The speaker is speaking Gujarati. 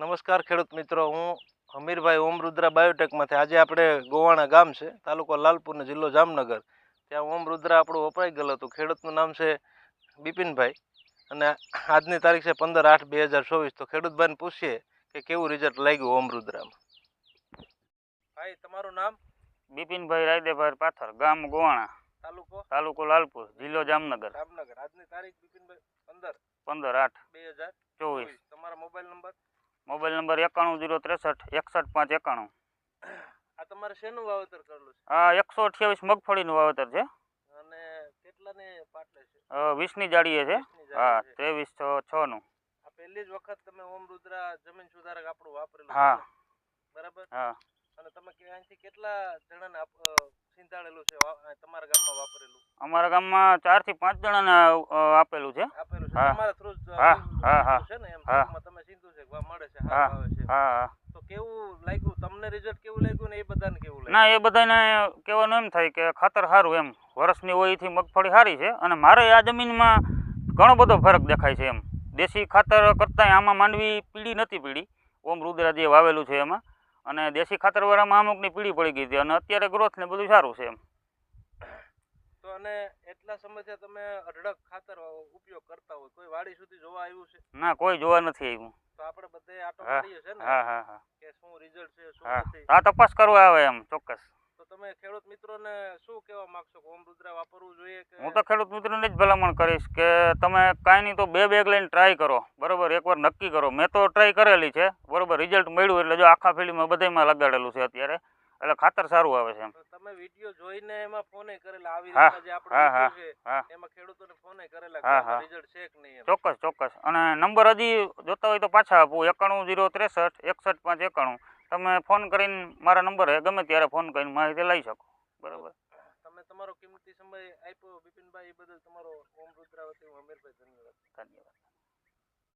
નમસ્કાર ખેડૂત મિત્રો હું હમીરભાઈ ઓમ રુદ્રા બાયોટેકમાંથી. આજે આપણે ગોવાણા ગામ છે તાલુકો લાલપુર ને જિલ્લો જામનગર. ત્યાં ઓમ રુદ્રા આપણું વપરાઈ ગયેલું હતું. ખેડૂતનું નામ છે બિપિનભાઈ અને આજની તારીખ છે પંદર આઠ બે હજાર ચોવીસ. તો ખેડૂતભાઈને પૂછીએ કે કેવું રિઝલ્ટ લાગ્યું ઓમ રુદ્રામાં? ભાઈ તમારું નામ? બિપિનભાઈ રાયદેભાઈ પાથર ગામ ગોવાણા. તાલુકો? તાલુકો લાલપુર જિલ્લો જામનગર. જામનગર. આજની તારીખ બિપિનભાઈ પંદર? પંદર આઠ. બે હજાર ચોવીસ ચોવીસ તમારા મોબાઈલ નંબર મોબાઈલ નંબર એકાણું જીરો ત્રેસઠ એકસઠ પાંચ એકાણું. આ તમારે શેનું વાવેતર કરેલું છે? આ એકસો અઠ્યાવીસ મગફળીનું વાવેતર છે. અને કેટલાને પાટલે છે? વીસની જાડીએ છે. હા ત્રેવીસ છ નું આ પહેલી જ વખત તમે ઓમ રુદ્રા જમીન સુધારક આપણું વાપરેલું હા. બરાબર? હા. અને તમે કે અહીંથી કેટલા જણાને સિંધાડેલું છે? તમારા ગામમાં વાપરેલું? અમારા ગામમાં ચારથી પાંચ જણાને આપેલું છે. આપેલું છે. હા. તમારા થ્રુ હા, હા, હા. છે ને એમ? હા હા તો કેવું લાગ્યું? તમને રિઝલ્ટ કેવું લાગ્યું ને એ બધાને કેવું ના એ બધાને કહેવાનું એમ થાય કે ખાતર સારું એમ. વરસની હોય એથી મગફળી સારી છે અને મારે આ જમીનમાં ઘણો બધો ફરક દેખાય છે એમ. દેશી ખાતર કરતાંય આમાં માંડવી પીળી નથી પીળી. ઓમ રુદ્રા જે વાવેલું છે એમાં. અને દેશી ખાતરવાળામાં અમુકની પીળી પડી ગઈ હતી અને અત્યારે ગ્રોથ ને બધું સારું છે એમ. તો અને એટલા સમયથી તમે અઢળક ખાતર ઉપયોગ કરતા હોય. કોઈ વાડી સુધી જોવા આવ્યું છે? ના કોઈ જોવા નથી આવ્યું. હા, મારીએ છે ને? હા હા હા. કે શું રિઝલ્ટ છે શું નથી? આ તપાસ કરવા આવે એમ ચોક્કસ. તો તમે ખેડૂત મિત્રોને શું કહેવા માંગશો? કે ઓમ રુદ્રા વાપરવું જોઈએ કે હું તો ખેડૂત મિત્રોને જ ભલામણ કરીશ કે તમે કાંઈ નહીં તો બે બેગ લઈને ટ્રાય કરો. બરોબર? એકવાર નક્કી કરો. મેં તો ટ્રાય કરેલી છે. બરોબર? રિઝલ્ટ મળ્યું એટલે જો આખા ફિલ્ડમાં બધામાં લગાડેલું છે અત્યારે. એટલે ખાતર સારું આવે છે તમે વીડિયો જોઈને એમાં ફોને કરેલા. આવી રીતે જે આપણે હા, હા, એમાં ખેડૂતોને ફોને કરેલા હા. રિઝલ્ટ છે કે નહીં ચોક્કસ ચોક્કસ. અને નંબર હજી જોતા હોય તો પાછા આપું. એકાણું જીરો ત્રેસઠ એકસઠ પાંચ એકાણું. તમે ફોન કરીને મારા નંબર હે ગમે ત્યારે ફોન કરીને માહિતી લઈ શકો. બરાબર? તમે તમારો કિંમતી સમય આપ્યો બિપિનભાઈ બદલ તમારો ઓમ રુદ્રાવતી હું અમીરભાઈ ધન્યવાદ. ધન્યવાદ.